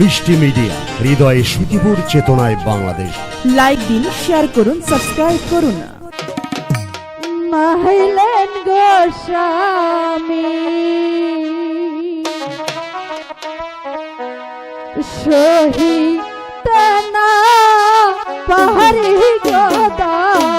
মিষ্টি মিডিয়া, হৃদয়ে সুখীপুর চেতনায় বাংলাদেশ। লাইক দিন শেয়ার করুন সাবস্ক্রাইব করুন। মাহিলেন গোস্বামী সহিত না পাহাড়ি গদারুন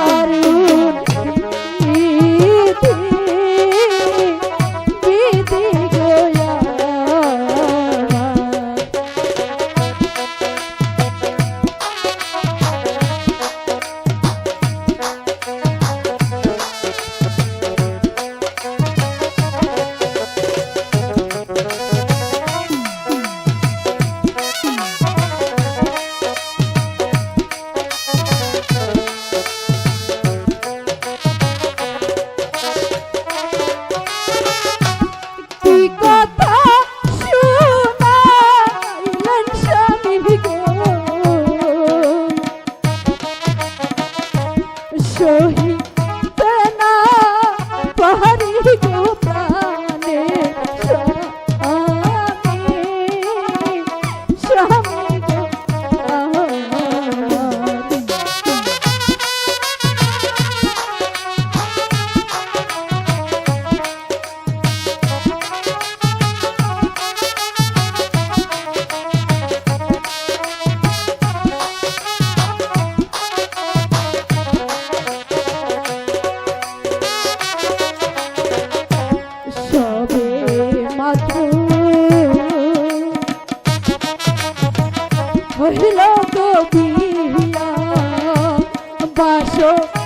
হইল কবিয়া বিয়া বাস